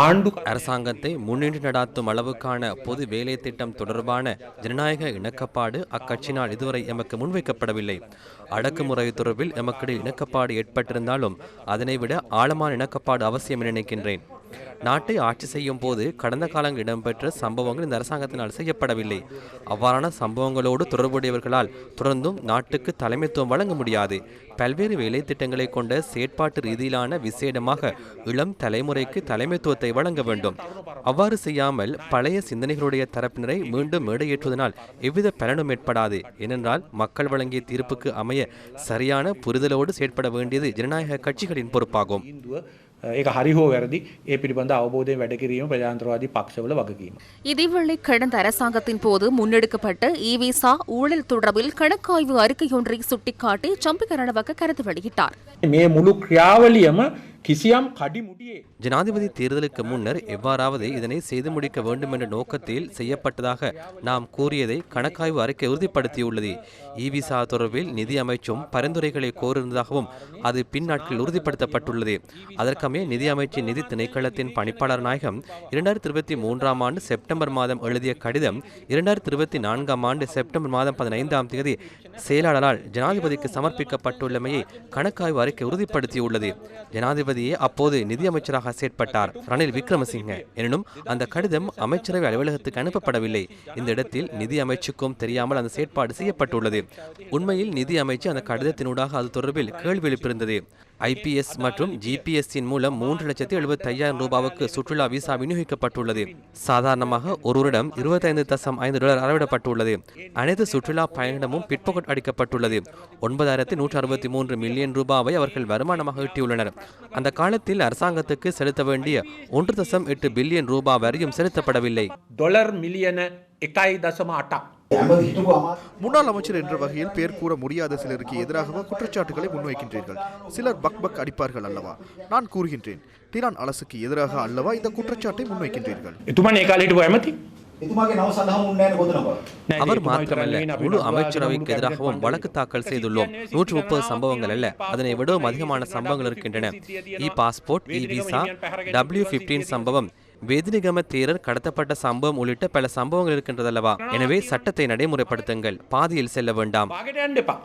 ஆண்டு அரசாங்கத்தை முன்னின்று நடாத்தும் அளவுக்கான பொது வேலை திட்டம் தொடர்பான ஜனநாயக இணக்கப்பாடு அக்கட்சியினால் இதுவரை எமக்கு முன்வைக்கப்படவில்லை. அடக்குமுறை தொடர்பில் எமக்கிடையே இணக்கப்பாடு ஏற்பட்டிருந்தாலும் அதனைவிட ஆழமான இணக்கப்பாடு அவசியம் என நினைக்கின்றேன். நாட்டை ஆட்சி செய்யும் போது கடந்த காலங்கள் இடம்பெற்ற சம்பவங்கள் இந்த அரசாங்கத்தினால் செய்யப்படவில்லை. அவ்வாறான சம்பவங்களோடு தொடர்புடையவர்களால் தொடர்ந்தும் நாட்டுக்கு தலைமைத்துவம் வழங்க முடியாது. பல்வேறு வேலை திட்டங்களை கொண்ட செயற்பாட்டு ரீதியிலான விசேடமாக இளம் தலைமுறைக்கு தலைமைத்துவத்தை வழங்க வேண்டும். அவ்வாறு செய்யாமல் பழைய சிந்தனைகளுடைய தரப்பினரை மீண்டும் மேடையேற்றுவதனால் எவ்வித பலனும் ஏற்படாது. ஏனென்றால் மக்கள் வழங்கிய தீர்ப்புக்கு அமைய சரியான புரிதலோடு செயற்பட வேண்டியது ஜனநாயக கட்சிகளின் பொறுப்பாகும். ඒක හරි හෝ වැරදි ඒ පිළිබඳ අවබෝධයෙන් වැඩ කිරීම ප්‍රජාන්ත්‍රවාදී පක්ෂවල වගකීම. இதேவேளை கடந்த அரசாங்கத்தின் போது முன்னெடுக்கப்பட்ட இ விசா ஊழல் தொடர்பில் கணக்காய்வு அறிக்கையொன்றை சுட்டிக்காட்டி சம்பிகரணவக்க கருத்து வெளியிட்டார் මේ මුළු ක්‍රියාවලියම ஜனாதிபதி தேர்தலுக்கு முன்னர் எவ்வாறாவது இதனை செய்து முடிக்க வேண்டும் என்ற நோக்கத்தில் செய்யப்பட்டதாக நாம் கூறியதை கணக்காய்வு அறிக்கை உறுதிப்படுத்தியுள்ளது. இ விசா தொடர்பில் நிதி அமைச்சும் பரிந்துரைகளை கோரியிருந்ததாகவும் அது பின் உறுதிப்படுத்தப்பட்டுள்ளது. அதற்கமே நிதி அமைச்சின் நிதி திணைக்களத்தின் பணிப்பாளர் நாயகம் இரண்டாயிரத்தி இருபத்தி மூன்றாம் ஆண்டு செப்டம்பர் மாதம் எழுதிய கடிதம் இரண்டாயிரத்தி இருபத்தி நான்காம் ஆண்டு செப்டம்பர் மாதம் பதினைந்தாம் தேதி செயலாளரால் ஜனாதிபதிக்கு சமர்ப்பிக்கப்பட்டுள்ளமையை கணக்காய்வு அறிக்கை உறுதிப்படுத்தியுள்ளது. ஜனாதிபதி ஜனாதிபதியே அப்போது நிதியமைச்சராக செயற்பட்டார். ரணில் விக்ரமசிங்க. எனினும் அந்த கடிதம் அமைச்சரவை அலுவலகத்துக்கு அனுப்பப்படவில்லை. இந்த இடத்தில் நிதி அமைச்சுக்கும் தெரியாமல் அந்த செயற்பாடு செய்யப்பட்டுள்ளது. உண்மையில் நிதி அமைச்சு அந்த கடிதத்தினூடாக அது தொடர்பில் கேள்வி எழுப்பியிருந்தது. ஐபிஎஸ் மற்றும் ஜிபிஎஸ்ஸின் மூலம் மூன்று லட்சத்தி எழுபத்தி ஐயாயிரம் ரூபாவுக்கு சுற்றுலா விசா விநியோகிக்கப்பட்டுள்ளது. சாதாரணமாக ஒருவரிடம் இருபத்தைந்து தசம் ஐந்து டாலர் அளவிடப்பட்டுள்ளது. அனைத்து சுற்றுலா பயணமும் பிட்பாக்கெட் அடிக்கப்பட்டுள்ளது. ஒன்பதாயிரத்தி நூற்றி அறுபத்தி மூன்று மில்லியன் ரூபாவை அவர்கள் வருமானமாக ஈட்டியுள்ளனர். அந்த அந்த காலத்தில் அரசாங்கத்துக்கு செலுத்த வேண்டிய ஒன்று தசம் எட்டு பில்லியன் ரூபாய் வரையும் செலுத்தப்படவில்லை. டொலர் மில்லியன எக்காய் தசம அட்டா. முன்னாள் அமைச்சர் என்ற வகையில் பேர் கூற முடியாத சிலருக்கு எதிராக குற்றச்சாட்டுகளை முன்வைக்கின்றீர்கள். சிலர் பக் பக் அடிப்பார்கள் அல்லவா? நான் கூறுகின்றேன். திரான் அரசுக்கு எதிராக அல்லவா இந்த குற்றச்சாட்டை முன்வைக்கின்றீர்கள்? එතුමන් ඒ කාලේ හිටපු ඇමති. එතුමාගේ නව සඳහන් වුණේ නැහැ කොතනකවත්. නෑ, அவர் එතුමා மாத்திரமல்ல විතරක් නෙවෙයි, අපි முழு නවගාන அமைச்சரவைக்கு ගමු எதிராகவும் cabinet வழக்கு தாக்கல் செய்துள்ளோம் நூற்று முப்பது சம்பவங்கள் அல்ல அதனை விடவும் அதிகமான சம்பவங்கள் இருக்கின்றன e passport e visa W fifteen சம்பவம் வேதினிகம தேரர் கடத்தப்பட்ட சம்பவம் உள்ளிட்ட பல சம்பவங்கள் இருக்கின்றதல்லவா எனவே சட்டத்தை நடைமுறைப்படுத்துங்கள் பாதியில் செல்ல வேண்டாம் පාගෙට යන්න එපා.